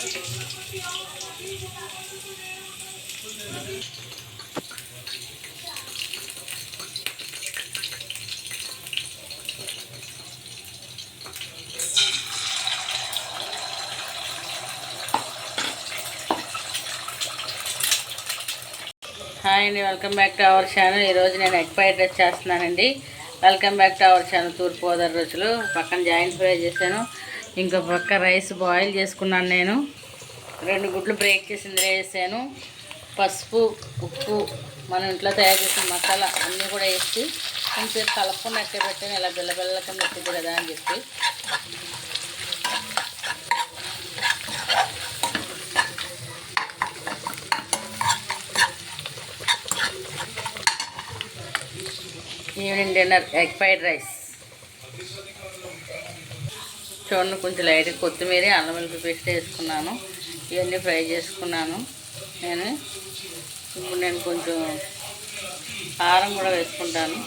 Hi అండి welcome back to our channel. ఈరోజు నేను ఎగ్ ఫ్రైడ్ రైస్ చేస్తున్నానండి. Welcome back to our channel తూర్పు గోదావరి రుచులు. పక్కన జాయింట్ ఫ్రై చేశాను. ఇంకో పక్క రైస్ బాయిల్ చేసుకున్నాను నేను. రెండు గుడ్లు బ్రేక్ చేసింది వేసాను. పసుపు ఉప్పు మనం ఇంట్లో తయారు చేసిన మసాలా అన్నీ కూడా వేసి కొంచెంసేపు కలపకుండా అట్టే పెట్టాను. ఇలా బిల్లబిల్ల కింద పెట్టింది కదా అని చెప్పి. Evening dinner egg fried rice. చూడండి కొంచెం లైట్గా కొత్తిమీర అల్లం వెల్లుల్లి పేస్ట్ వేసుకున్నాను. ఇవన్నీ ఫ్రై చేసుకున్నాను. నేను ఇప్పుడు నేను కొంచెం కారం కూడా వేసుకుంటాను.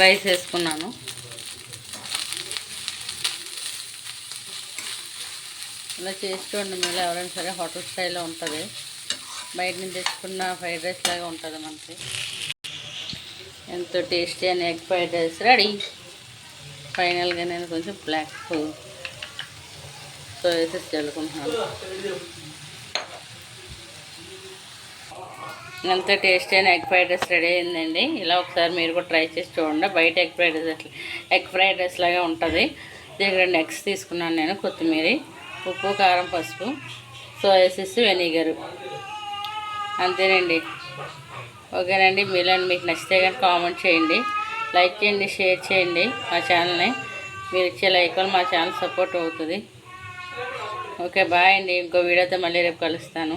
రైస్ వేసుకున్నాను. ఇలా చేసి చూడండి మీరు ఎవరైనా సరే హోటల్ స్టైల్లో ఉంటుంది. బయట నుంచి తెచ్చుకున్న ఫ్రైడ్ రైస్ లాగా ఉంటుంది మనకి. ఎంతో టేస్టీ అని ఎగ్ ఫ్రైడ్ రైస్. రెడీ? ఫైనల్గా నేను కొంచెం బ్లాక్ సో వేసేసి చల్లుకుంటున్నాను. అంత టేస్టీ అయిన ఎగ్ ఫ్రైడ్ రైస్ రెడీ అయిందండి. ఇలా ఒకసారి మీరు కూడా ట్రై చేసి చూడండి. బయట ఎగ్ ఫ్రైడ్ రైస్ అట్లా ఎగ్ ఫ్రైడ్ రైస్ లాగా ఉంటుంది. దీనికి రెండు ఎగ్స్ తీసుకున్నాను నేను కొత్తిమీర ఉప్పు కారం పసుపు సో వేసేసి వెనిగరు. అంతేనండి. ఓకేనండి. మీలో మీకు నచ్చితే కానీ కామెంట్ చేయండి. లైక్ చేయండి షేర్ చేయండి మా ఛానల్ని. మీరు ఇచ్చే లైక్ వల్ల మా ఛానల్ సపోర్ట్ అవుతుంది. ఓకే బాయ్ అండి. ఇంకో వీడియోతో మళ్ళీ రేపు కలుస్తాను.